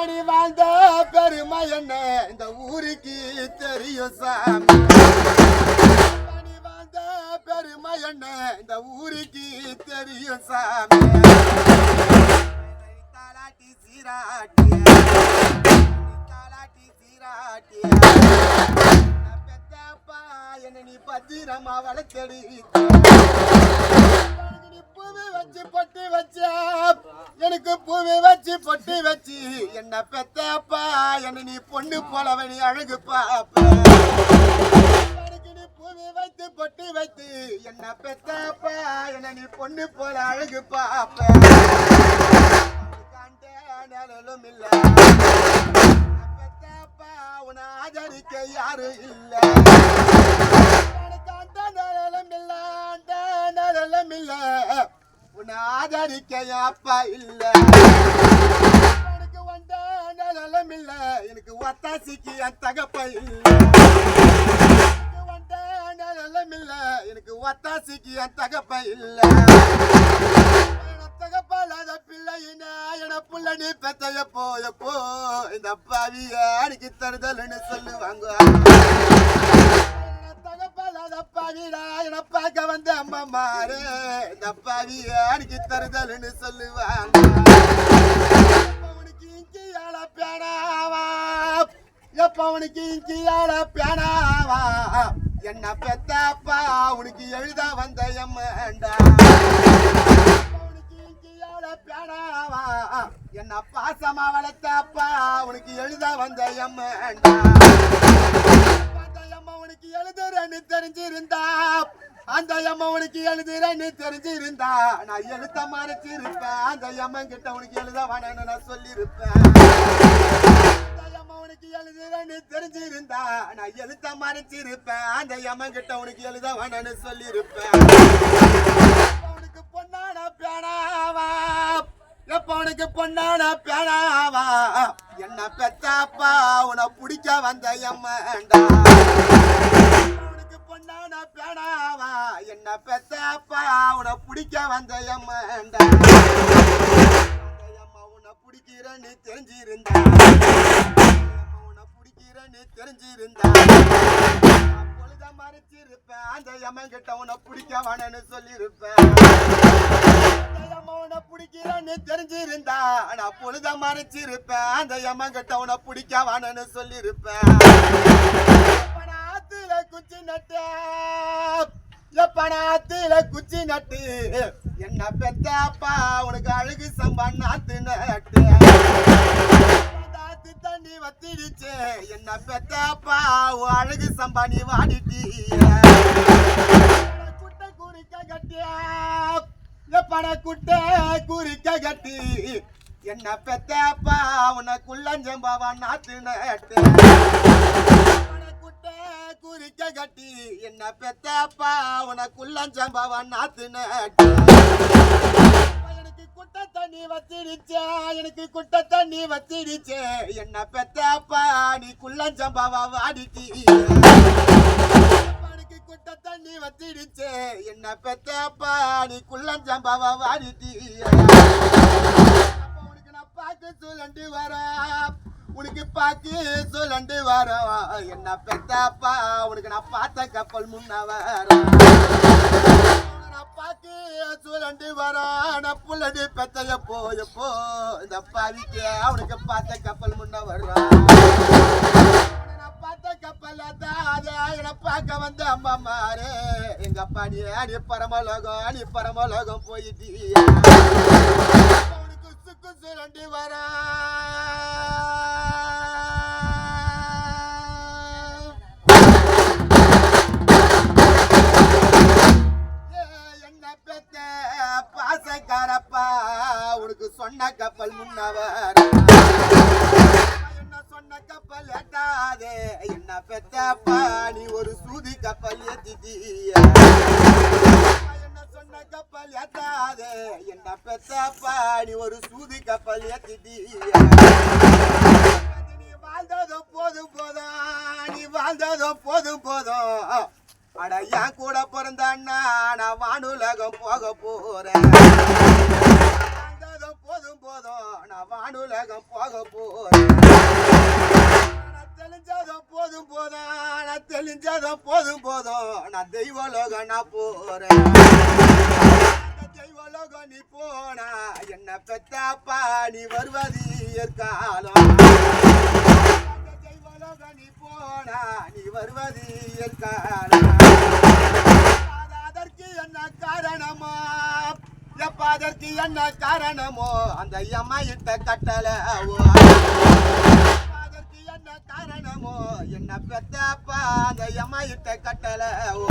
பணி வாழ்ந்த பெருமை என்ன? இந்த ஊருக்கு தெரியும் சாமி. பணி வாழ்ந்த பெருமை என்ன? இந்த ஊருக்கு தெரியும் சாமி. தாலாட்டி சீராட்டிய? தாலாட்டி சீராட்டிய? பெத்தப்பா என்ன நீ பத்திரமா வளர்த்தெடு வச்சு பொட்டி வச்சா எனக்கு பூவி வச்சு பொட்டி வச்சு. என்ன பெத்தப்பா என்ன நீ பொண்ணு போலவ நீ அழகு பாப்ப. எனக்கு நீ பூவி வைத்து பொட்டி வைத்து என்ன பெத்தப்பா என்ன நீ பொண்ணு போல அழகு பாப்பா. கண்ட நிழலும் இல்ல. பெத்தப்பா உன ஆதரிக்க யாரும் இல்லை. எனக்கு நிழலும் இல்ல நிழலும் உன்னை ஆதரிக்க என் அப்பா இல்ல. எனக்கு வந்த நிழலும் இல்ல. எனக்கு ஒத்தாசிக்கு என் தகப்ப இல்ல. எனக்கு வந்த நிழலும் இல்ல. எனக்கு ஒத்தாசிக்கு என் தகப்ப இல்ல. தகப்பாலாத பிள்ளையினா என புள்ள நீ பெத்தைய போயப்போ இந்த பாவிய அடிக்கி தருதல்னு சொல்லுவாங்க. தகப்பாலாத என பார்க்க வந்த அம்மா மாறு இந்த பாவிய அடிக்கி தருதல்னு சொல்லுவாங்க. உனக்கு பேனாவா? எப்ப உனக்கு இங்கி ஆள பேனாவா? என்ன பெத்தாப்பா உனக்கு எழுத வந்த எம்மண்டா. பேனாவா? என்ன பாசமா வளர்த்தாப்பா உனக்கு எழுத வந்த எம்மண்டா. தெரிஞ்சிருந்தா. அந்த எம்மா உனக்கு எழுதுறன்னு தெரிஞ்சிருந்தா. நான் எழுத்த மறைச்சிருப்பேன். அந்த எம்மன் கிட்ட உனக்கு எழுத வேணும்னு நான் சொல்லியிருப்பேன் அந்த எம்மா உனக்கு எழுதுறன்னு தெரிஞ்சிருந்தா நான் எழுத்த மறைச்சிருப்பேன். அந்த எம்மன் கிட்ட உனக்கு எழுத வேணும்னு சொல்லியிருப்பேன் உனக்கு பொன்னான பேனாவா? எப்ப உனக்கு பொன்னான பேனாவா? என்ன பெத்தாப்பா உன பிடிக்க வந்த எம்மண்டா உனக்கு என்ன பெத்தப்பா உன பிடிக்க வந்த எம்மண்டா அந்த எம்மா உன்னை பிடிக்கிறேன்னு தெரிஞ்சிருந்தா. எம்மா உன்னை பிடிக்கிறேன்னு தெரிஞ்சிருந்தா. பொழுத மறைச்சிருப்பேன் அந்த அம்மன் கிட்ட உன்னை பிடிக்க வேணும்னு சொல்லியிருப்பேன் அந்த பிடிக்கிறேன்னு தெரிஞ்சிருந்தா. நான் பொழுத மறைச்சிருப்பேன் அந்த அம்மன் கிட்ட உன பிடிக்க வேணும்னு சொல்லியிருப்பேன் குச்சி நட்டு. எப்ப குச்சி நட்டு. என்ன பெத்தாப்பா உனக்கு அழகு சம்பா நட்டு. தாத்து தண்ணி வத்திடுச்சு. என்ன பெத்தாப்பா உன் அழகு சம்பா நீ வாடிட்டிய குட்டை குறிக்க கட்டியா எப்பட குட்டை குறிக்க கட்டி. என்ன பெத்தாப்பா உனக்குள்ளஞ்சம்பாவா நாத்து நட்டு. குறிக்க கட்டி என்ன பெத்தப்பா உனக்குள்ளஞ்சம்பாவா நாத்து நட்டு. எனக்கு குட்ட தண்ணி வத்திடுச்சே எனக்கு குட்டை தண்ணி வத்திடுச்சே. என்ன பெத்தப்பா நீ குள்ளஞ்சம்பாவா வாடிட்டி எனக்கு குட்டை தண்ணி வத்திடுச்சே என்ன பெத்தப்பா நீ குள்ளஞ்சம்பாவா வாடிட்டி அப்ப உனக்கு நான் பார்க்க சொல்லண்டு வரா. உனக்கு பாக்கு சொல்லண்டு வரோம் என்ன பெத்தாப்பா உனக்கு நான் பார்த்த கப்பல் முன்ன வரோம் நான் பாக்கு சொல்லண்டு புள்ளடி பெத்தைய போயப்போ இந்த பாவிக்கு அவனுக்கு பார்த்த கப்பல் முன்ன வர்றான் நான் பார்த்த கப்பல் அதான் அதை என்னை பார்க்க வந்த அம்மா மாறே. எங்க அப்பா நீ அடி பரமலோகம் அடி பரமலோகம் போயிட்டியா? சுரண்டி வரா. ஒரு சூதி கப்பல் ஏத்திட்டிய. நீ வாழ்ந்ததும் போதும் போதும் நீ வாழ்ந்ததும் போதும் போதும் அட என் கூட பிறந்த அண்ணா நான் வானுலகம் போக போறேன். வாழ்ந்ததும் போதும் போதும் நான் வானுலகம் போக போறேன். நான் தெளிஞ்சதும் போதும் போதும் நான் தெளிஞ்சதும் போதும் போதும் நான் தெய்வலோகம் நான் போறேன். உலகம் நீ போனா என்ன பெத்தாப்பா நீ வருவது இயற்காலம் அந்த நீ போனா நீ வருவது இயற்காலம் அதற்கு என்ன காரணமோ? எப்ப அதற்கு என்ன காரணமோ? அந்த அம்மா இட்ட கட்டளவோ? அதற்கு என்ன காரணமோ? என்ன பெத்தாப்பா அந்த அம்மா இட்ட கட்டளவோ?